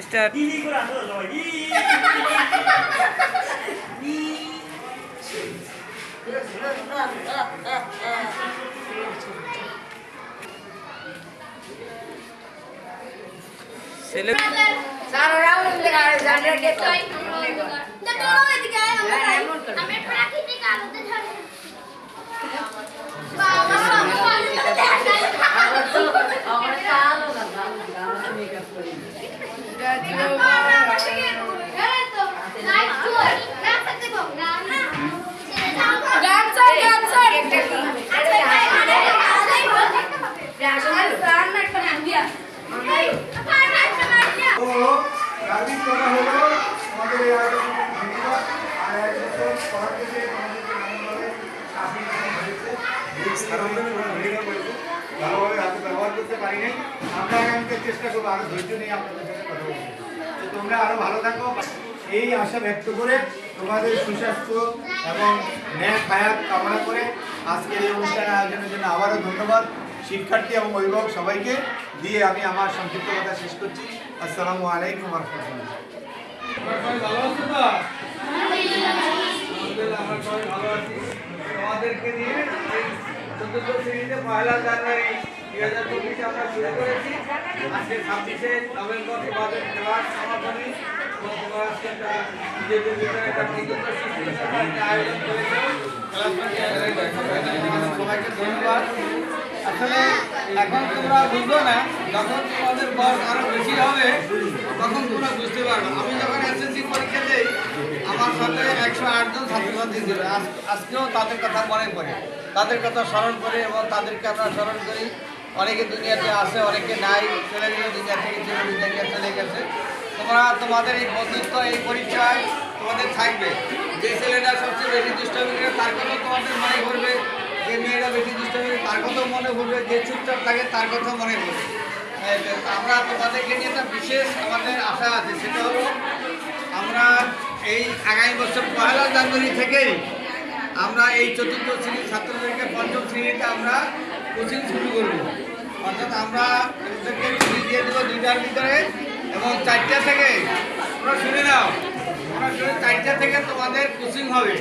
Start ছেলে সারা round জানার কে তো আমার হলো গার্বিক কথা হলো আমাদের এই আয়োজন ধন্যবাদ। আর এক বছর পড়া আমাদেরকে এমনভাবে ভালোভাবে হাতে ব্যবহার করতে পারি নাই। আমরা আগামীতে চেষ্টা করব আরও ধৈর্য নিয়ে আপনাদের সাথে কথা তো তোমরা আরও ভালো থাকো। এই আশা ব্যক্ত করে তোমাদের সুস্বাস্থ্য এবং ন্যায় হায়াত কামনা করে আজকের এই অনুষ্ঠান আয়োজনের জন্য আবারও ধন্যবাদ। শিক্ষার্থী এবং অভিভাবক সবাইকে দিয়ে আমি আমার সংক্ষিপ্ত কথা শেষ করছি। আসসালামু আলাইকুম আমরা শুরু করেছি আজকে ছাব্বিশে নভেম্বর তোমাদের সমাপনী আয়োজন করেছ সবাইকে ধন্যবাদ আসলে এখন তোমরা বুঝব না, যখন তোমাদের বয়স আরও বেশি হবে, তখন তোমরা বুঝতে পারবে। আমি যখন এসএসসি পরীক্ষা দিই, আমার সাথে একশো আটজন ছাত্রছাত্রী ছিল। আজ- আজকেও তাদের কথা মনে পড়ে। তাদের কথা স্মরণ করে এবং তাদেরকে আমরা স্মরণ করি। অনেকে দুনিয়াতে আছে, অনেকে নাই, চলে গেলে দুনিয়া থেকে ছিল দুনিয়া চলে গেছে। তোমরা, তোমাদের এই বন্ধুত্ব, এই পরীক্ষায় তোমাদের থাকবে। যে ছেলেটা সবচেয়ে বেশি দুষ্টামি করে, তার কথা তোমাদের মনে করবে যে মেয়েরা বেশি দুষ্টামি তার কথা মনে পড়বে, যে চুপচাপ থাকে তার কথা মনে পড়বে। আমরা তোমাদেরকে নিয়ে একটা বিশেষ আমাদের আশা আছে, সেটা হলো আমরা এই আগামী বছর পয়লা জানুয়ারি থেকেই আমরা এই চতুর্থ শ্রেণির ছাত্রদেরকে পঞ্চম শ্রেণীতে আমরা কোচিং শুরু করব। অর্থাৎ আমরা এদেরকে ছুটি দিয়ে দেবো দুইটার ভিতরে এবং চারটা থেকে, তোমরা শুনে নাও, তোমরা শুনে চারটা থেকে তোমাদের কোচিং হবে।